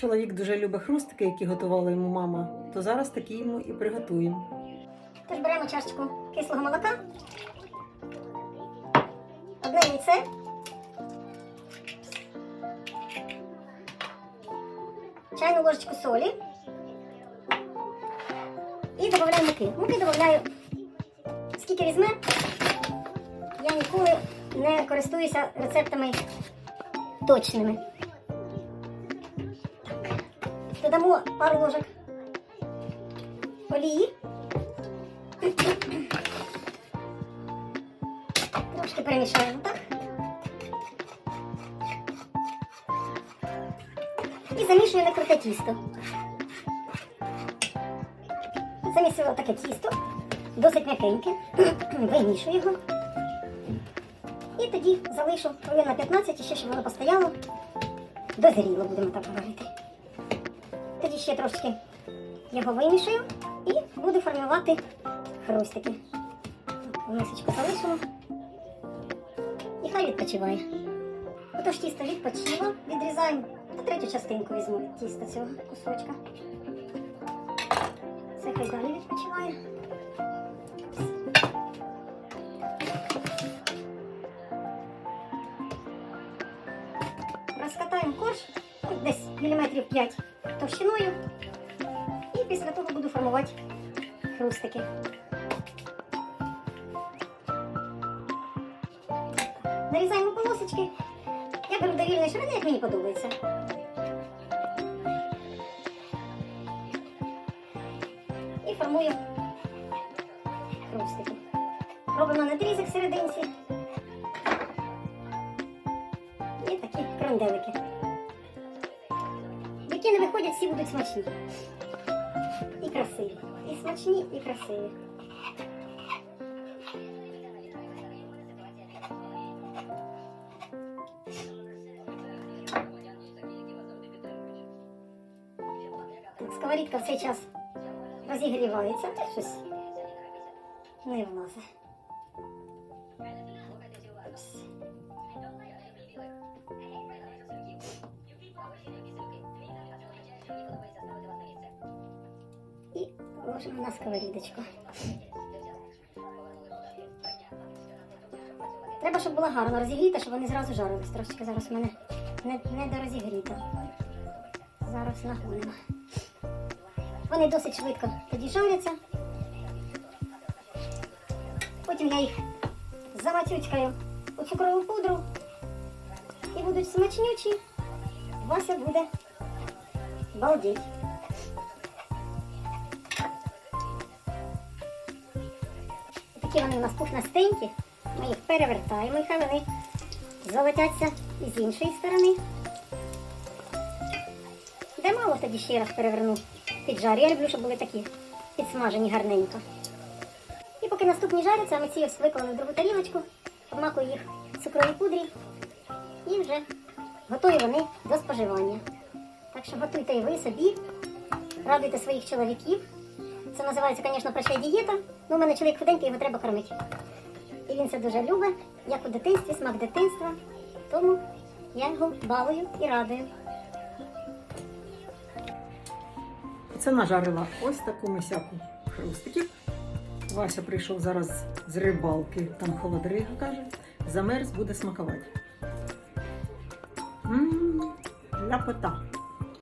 Чоловік дуже любить хрустики, які готувала йому мама, то зараз такі йому і приготуємо. Тож беремо чашечку кислого молока, одне яйце, чайну ложечку солі і додаємо муки. Муки додаю скільки візьме. Я ніколи не користуюся рецептами точними. Додамо пару ложок олії. Трошки перемішаємо, так? І замішуємо круте тісто. Замісила таке тісто, досить м'якеньке. Вимішую його. І тоді залишу хвилин на 15 і ще, щоб воно постояло. Дозріло, будемо так говорити. Тоді ще трошки його вимішаю і буду формувати хрустики. Мисочку залишимо. І хай відпочиває. Отож тісто відпочило, відрізаємо на третю частинку візьму тіста цього кусочка. Це хай далі відпочиває. Розкатаємо корж десь міліметрів 5 товщиною. І після того буду формувати хрустики. Нарізаємо полосочки. Я беру довільної ширини, як мені подобається. І формую хрустики. Робимо надрізок серединці. І такі кранделики. Які не виходять, всі будуть смачні. І красиві. І смачні, і красиві. Так, сковорідка в цей час розігрівається, та щось не влазить. І ложимо на сковорідочку. Треба, щоб була гарно розігріта, щоб вони зразу жарились. Трошечки зараз в мене не, не дорозігріта. Зараз нагонимо. Вони досить швидко тоді жаряться. Потім я їх замацюцькаю у цукрову пудру і будуть смачнючі. Вася буде балдеть. Такі вони у нас пухнастенькі. Ми їх перевертаємо, і хай вони золотяться і з іншої сторони. Де мало тоді ще раз переверну піджарю. Я люблю, щоб були такі підсмажені гарненько. І поки наступні жаряться, ми ці ось виклали в другу тарілочку, обмакую їх в цукровій пудрі і вже готові вони до споживання. Що готуйте і ви собі, радуйте своїх чоловіків. Це називається, звісно, прощай дієта. Ну, у мене чоловік худенький, його треба кормити. І він це дуже любить, як у дитинстві, смак дитинства. Тому я його балую і радую. Це нажарила ось таку мисяку хрустиків. Вася прийшов зараз з рибалки, там холодрига каже. Замерз буде смакувати. Мм, ляпота.